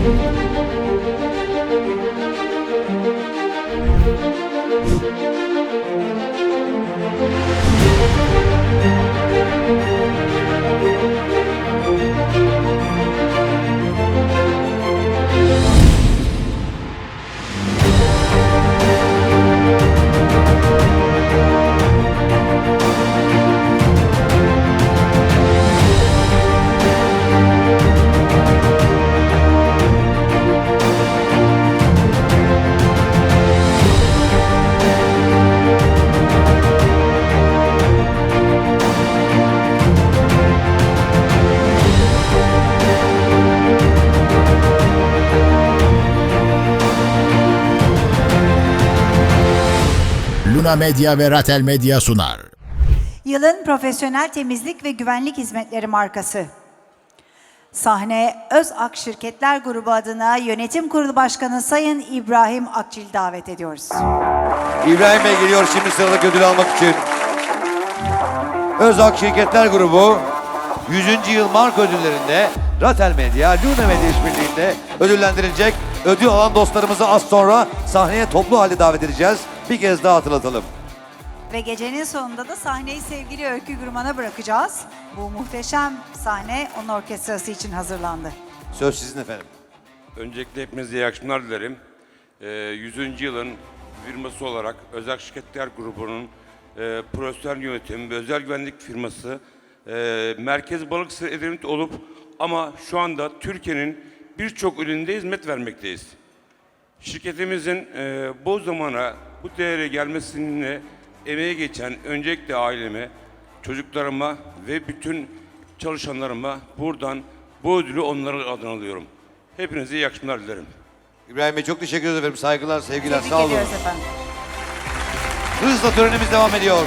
Müzik Luna Medya ve Ratel Medya sunar. Yılın profesyonel temizlik ve güvenlik hizmetleri markası. Sahne Özak Şirketler Grubu adına Yönetim Kurulu Başkanı Sayın İbrahim Akçil davet ediyoruz. İbrahim Bey geliyor şimdi sıradaki ödül almak için. Özak Şirketler Grubu 100. yıl marka ödüllerinde Ratel Medya, Luna Medya işbirliğinde ödüllendirilecek. Ödül alan dostlarımızı az sonra sahneye toplu halde davet edeceğiz. Bir kez daha hatırlatalım. Ve gecenin sonunda da sahneyi sevgili Öykü Gürman'a bırakacağız. Bu muhteşem sahne onun orkestrası için hazırlandı. Söz sizin efendim. Öncelikle hepinize iyi akşamlar dilerim. Ee, 100. yılın firması olarak Özel Şirketler Grubu'nun e, profesyonel yönetim ve özel güvenlik firması e, Merkez Balıkesir Edremit olup ama şu anda Türkiye'nin birçok ülünde hizmet vermekteyiz. Şirketimizin e, bu zamana bu değere gelmesine emeği geçen öncelikle aileme, çocuklarıma ve bütün çalışanlarıma buradan bu ödülü onların adına alıyorum. Hepinize iyi akşamlar dilerim. İbrahim Bey çok teşekkür ederim. Saygılar, sevgiler. Tebrik Sağ olun. ediyoruz efendim. Hızla törenimiz devam ediyor.